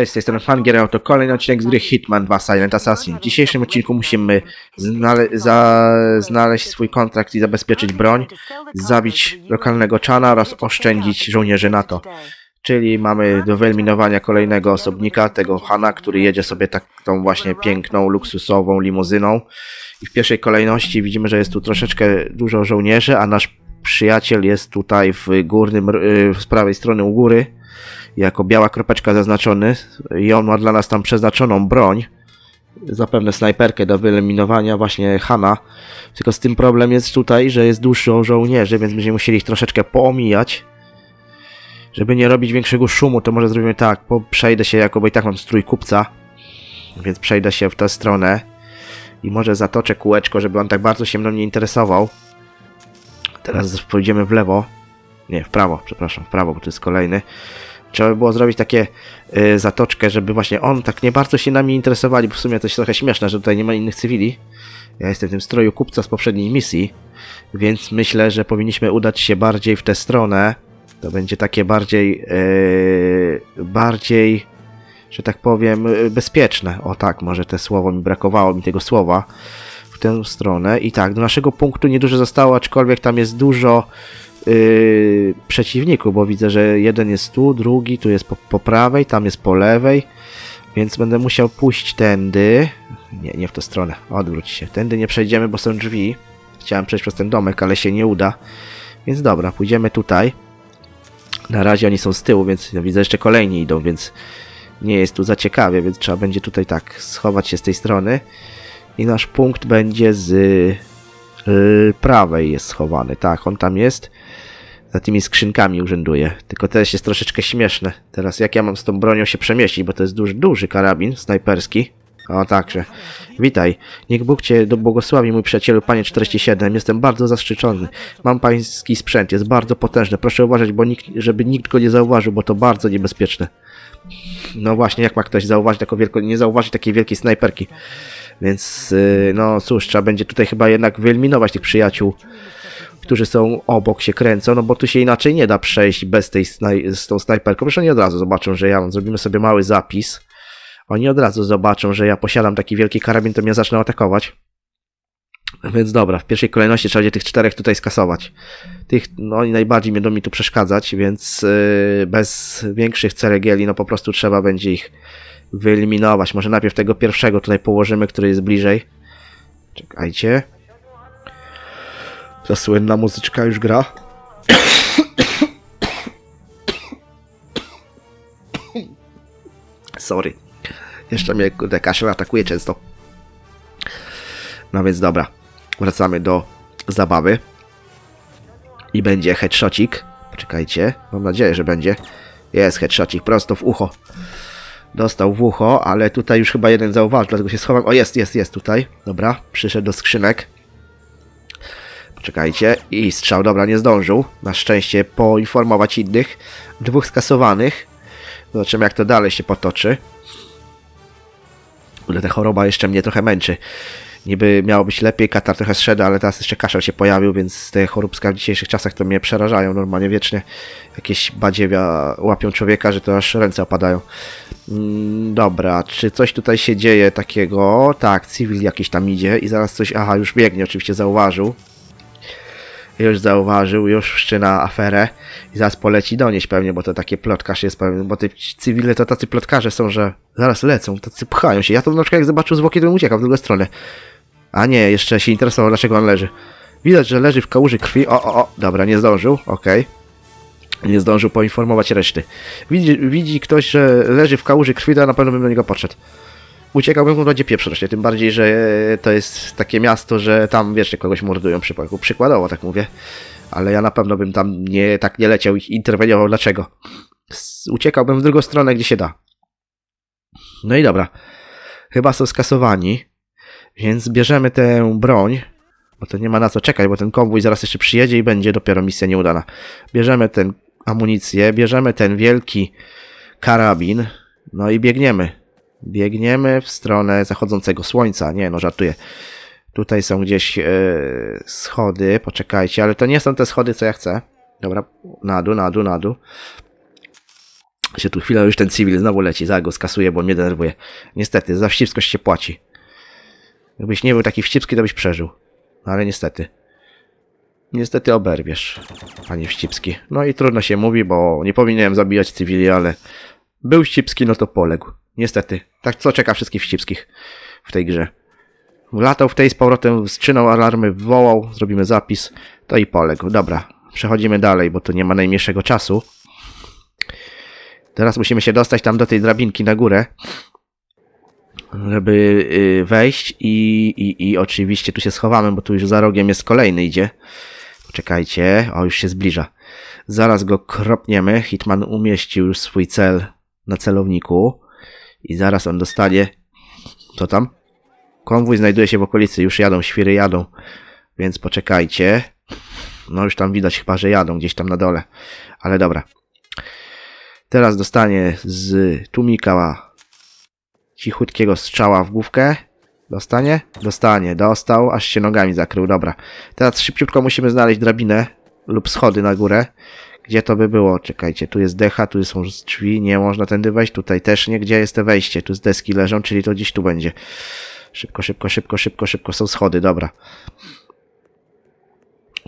Cześć, z tej strony Fangier, to kolejny odcinek z gry Hitman 2 Silent Assassin. W dzisiejszym odcinku musimy znale znaleźć swój kontrakt i zabezpieczyć broń, zabić lokalnego czana oraz oszczędzić żołnierzy NATO. Czyli mamy do wyeliminowania kolejnego osobnika, tego Hana, który jedzie sobie tak tą właśnie piękną, luksusową limuzyną. I w pierwszej kolejności widzimy, że jest tu troszeczkę dużo żołnierzy, a nasz przyjaciel jest tutaj w górnym, z prawej strony u góry jako biała kropeczka zaznaczony i on ma dla nas tam przeznaczoną broń, zapewne snajperkę do wyeliminowania właśnie Hana, tylko z tym problem jest tutaj, że jest dużo żołnierzy, więc będziemy musieli ich troszeczkę poomijać. Żeby nie robić większego szumu, to może zrobimy tak, po, przejdę się jako, bo i tak mam strój kupca, więc przejdę się w tę stronę i może zatoczę kółeczko, żeby on tak bardzo się mną nie interesował. Teraz pójdziemy w lewo, nie, w prawo, przepraszam, w prawo, bo to jest kolejny. Trzeba by było zrobić takie y, zatoczkę, żeby właśnie on tak nie bardzo się nami interesowali, bo w sumie to jest trochę śmieszne, że tutaj nie ma innych cywili. Ja jestem w tym stroju kupca z poprzedniej misji, więc myślę, że powinniśmy udać się bardziej w tę stronę. To będzie takie bardziej, y, bardziej, że tak powiem, y, bezpieczne. O tak, może te słowo mi brakowało mi tego słowa w tę stronę. I tak, do naszego punktu niedużo zostało, aczkolwiek tam jest dużo yy, przeciwników, bo widzę, że jeden jest tu, drugi tu jest po, po prawej, tam jest po lewej, więc będę musiał pójść tędy. Nie, nie w tę stronę, odwróć się. Tędy nie przejdziemy, bo są drzwi. Chciałem przejść przez ten domek, ale się nie uda. Więc dobra, pójdziemy tutaj. Na razie oni są z tyłu, więc ja widzę, jeszcze kolejni idą, więc nie jest tu za ciekawie, więc trzeba będzie tutaj tak schować się z tej strony. I nasz punkt będzie z y, prawej jest schowany. Tak, on tam jest. Za tymi skrzynkami urzęduje. Tylko też jest troszeczkę śmieszne. Teraz jak ja mam z tą bronią się przemieścić, bo to jest duży, duży karabin snajperski. O także. Witaj. Niech Bóg cię błogosławi, mój przyjacielu, panie 47. Jestem bardzo zaszczycony. Mam pański sprzęt, jest bardzo potężny. Proszę uważać, bo nikt, żeby nikt go nie zauważył, bo to bardzo niebezpieczne. No właśnie, jak ma ktoś zauważyć taką wielką, nie zauważyć takiej wielkiej snajperki. Więc, yy, no cóż, trzeba będzie tutaj chyba jednak wyeliminować tych przyjaciół, którzy są obok, się kręcą, no bo tu się inaczej nie da przejść bez tej z tą snajperką. Przecież oni od razu zobaczą, że ja mam, zrobimy sobie mały zapis. Oni od razu zobaczą, że ja posiadam taki wielki karabin, to mnie zaczną atakować. Więc dobra, w pierwszej kolejności trzeba będzie tych czterech tutaj skasować. Tych, no oni najbardziej będą mi tu przeszkadzać, więc yy, bez większych ceregieli, no po prostu trzeba będzie ich wyeliminować. Może najpierw tego pierwszego tutaj położymy, który jest bliżej. Czekajcie. Ta słynna muzyczka już gra. Sorry. Jeszcze mnie kurde kaszel atakuje często. No więc dobra. Wracamy do zabawy. I będzie headshotик. Poczekajcie. Mam nadzieję, że będzie. Jest headshotik prosto w ucho. Dostał w ucho, ale tutaj już chyba jeden zauważył, dlatego się schowam. O, jest, jest, jest tutaj. Dobra, przyszedł do skrzynek. Poczekajcie. I strzał, dobra, nie zdążył. Na szczęście poinformować innych. Dwóch skasowanych. Zobaczymy, jak to dalej się potoczy. Ale ta choroba jeszcze mnie trochę męczy. Niby miało być lepiej, katar trochę zszedł, ale teraz jeszcze kaszel się pojawił, więc te choróbska w dzisiejszych czasach to mnie przerażają normalnie wiecznie. Jakieś badziewia łapią człowieka, że to aż ręce opadają. Mm, dobra, czy coś tutaj się dzieje takiego? Tak, cywil jakiś tam idzie i zaraz coś... Aha, już biegnie, oczywiście zauważył. Już zauważył, już wszczyna aferę i zaraz poleci donieść pewnie, bo to takie plotkarz jest pewnie, bo te cywile to tacy plotkarze są, że zaraz lecą, tacy pchają się. Ja to na przykład jak zobaczył zwłoki, to bym uciekał w drugą stronę. A nie, jeszcze się interesował, dlaczego on leży. Widać, że leży w kałuży krwi. O, o, o, dobra, nie zdążył, okej. Nie zdążył poinformować reszty. Widzi, widzi ktoś, że leży w kałuży krwi, to ja na pewno bym do niego podszedł. Uciekałbym, mu będzie pieprz rośnie, tym bardziej, że to jest takie miasto, że tam, wiesz, kogoś mordują przypadku. Przykładowo, tak mówię. Ale ja na pewno bym tam nie, tak nie leciał i interweniował. Dlaczego? Uciekałbym w drugą stronę, gdzie się da. No i dobra. Chyba są skasowani. Więc bierzemy tę broń. Bo to nie ma na co czekać, bo ten konwój zaraz jeszcze przyjedzie i będzie dopiero misja nieudana. Bierzemy tę amunicję, bierzemy ten wielki karabin. No i biegniemy. Biegniemy w stronę zachodzącego słońca. Nie, no żartuję. Tutaj są gdzieś e, schody, poczekajcie, ale to nie są te schody, co ja chcę. Dobra, na dół, na dół, na dół. Się tu chwilę już ten cywil znowu leci, za go skasuje, bo mnie denerwuje. Niestety, za wścibskość się płaci. Jakbyś nie był taki wścibski, to byś przeżył. No, ale niestety. Niestety oberwiesz, panie Wścibski. No i trudno się mówi, bo nie powinienem zabijać cywili, ale był Wścibski, no to poległ. Niestety. Tak co czeka wszystkich Wścibskich w tej grze. Latał w tej z powrotem, skrzynął alarmy, wołał, zrobimy zapis, to i poległ. Dobra, przechodzimy dalej, bo to nie ma najmniejszego czasu. Teraz musimy się dostać tam do tej drabinki na górę, żeby y, wejść i, i, i oczywiście tu się schowamy, bo tu już za rogiem jest kolejny idzie. Poczekajcie, o już się zbliża. Zaraz go kropniemy. Hitman umieścił już swój cel na celowniku i zaraz on dostanie. Co tam? Konwój znajduje się w okolicy, już jadą, świry jadą, więc poczekajcie. No już tam widać chyba, że jadą gdzieś tam na dole, ale dobra. Teraz dostanie z tłumika cichutkiego strzała w główkę. Dostanie? Dostanie, dostał, aż się nogami zakrył, dobra. Teraz szybciutko musimy znaleźć drabinę lub schody na górę. Gdzie to by było? Czekajcie, tu jest decha, tu są drzwi, nie można tędy wejść, tutaj też nie. Gdzie jest te wejście? Tu z deski leżą, czyli to gdzieś tu będzie. Szybko, szybko, szybko, szybko, szybko, są schody, dobra.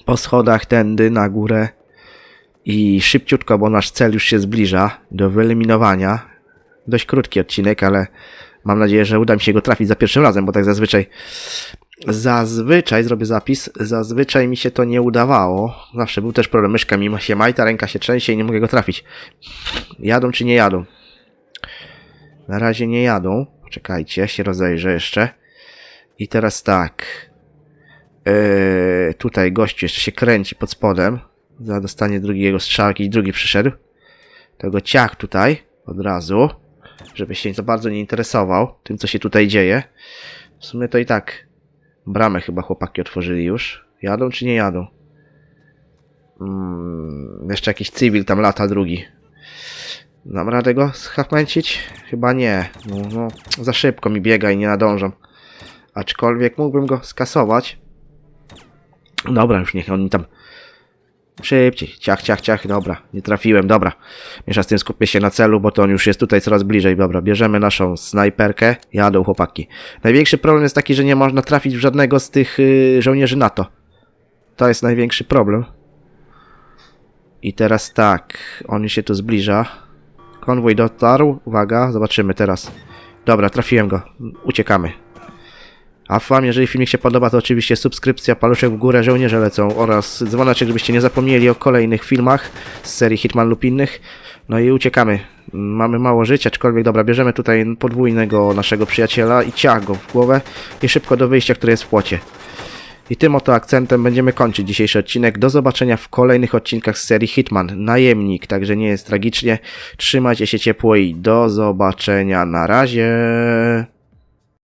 Po schodach tędy na górę i szybciutko, bo nasz cel już się zbliża do wyeliminowania. Dość krótki odcinek, ale mam nadzieję, że uda mi się go trafić za pierwszym razem, bo tak zazwyczaj Zazwyczaj zrobię zapis. Zazwyczaj mi się to nie udawało. Zawsze był też problem. Myszka mi się majta, ręka się trzęsie i nie mogę go trafić. Jadą czy nie jadą? Na razie nie jadą. Czekajcie, się rozejrzę jeszcze. I teraz tak. Yy, tutaj gościu jeszcze się kręci pod spodem. Za dostanie drugiego strzału, jakiś drugi przyszedł. Tego ciach tutaj od razu. Żeby się za bardzo nie interesował tym, co się tutaj dzieje. W sumie to i tak Bramę chyba chłopaki otworzyli już. Jadą czy nie jadą? Mm, jeszcze jakiś cywil tam lata drugi. Dam radę go? Chyba nie. No, no, za szybko mi biega i nie nadążam. Aczkolwiek mógłbym go skasować. Dobra, już niech oni tam szybciej. Ciach, ciach, ciach. Dobra, nie trafiłem. Dobra. Miesza z tym skupię się na celu, bo to on już jest tutaj coraz bliżej. Dobra, bierzemy naszą snajperkę. Jadą chłopaki. Największy problem jest taki, że nie można trafić w żadnego z tych y, żołnierzy NATO. To jest największy problem. I teraz tak, on się tu zbliża. Konwój dotarł. Uwaga, zobaczymy teraz. Dobra, trafiłem go. Uciekamy. A wam, jeżeli filmik się podoba, to oczywiście subskrypcja, paluszek w górę, żołnierze lecą oraz dzwoneczek, żebyście nie zapomnieli o kolejnych filmach z serii Hitman lub innych. No i uciekamy. Mamy mało życia, aczkolwiek dobra, bierzemy tutaj podwójnego naszego przyjaciela i ciach go w głowę i szybko do wyjścia, które jest w płocie. I tym oto akcentem będziemy kończyć dzisiejszy odcinek. Do zobaczenia w kolejnych odcinkach z serii Hitman. Najemnik, także nie jest tragicznie. Trzymajcie się ciepło i do zobaczenia. Na razie.